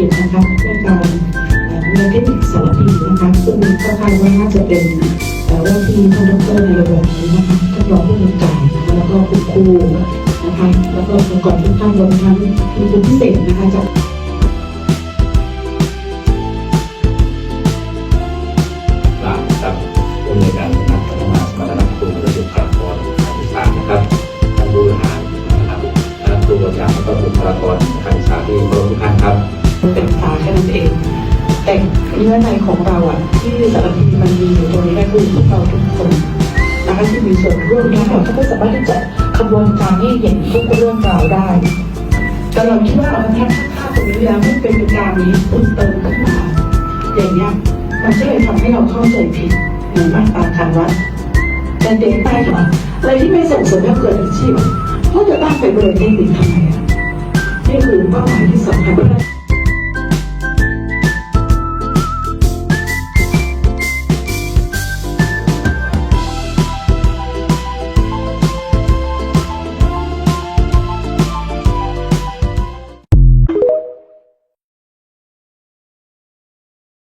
กินะคะเพื่อการเรียนเทคนิคสารพีนะคะซึ่งก็คาดว่าน่าจะเป็นว่าที่ท่านดรในระบบนี้นะคะท่านรองผู้กำการนะคะแล้วก็คุณครูนะคะแล้วก็องค์กรทุกท่านรวมทั้งคุณครูพิเศษนะคะจาก แค่นั้นเอง แต่เนื้อในของเราอะ ที่สารพีมันมีอยู่ตรงนี้ก็คือพวกเราทุกคนนะคะที่มีส่วนร่วมทั้งหมดเขาก็สามารถที่จะขบวนการให้เห็นทุกเรื่องราวได้แต่เราคิดว่าเอาแค่ค่าตรงนี้แล้วไม่เป็นการนี้เพิ่มเติมขึ้นมาอย่างเงี้ยมันก็เลยทำให้เราเข้าใจผิดในมาตาการวัดแต่เด็กใต้หรออะไรที่ไม่ส่งเสริมให้เกิดอาชีพเพราจะตั้งไปบริเวณเทคนิคทำไมอะนี่คือเป้าหมายที่สำคัญ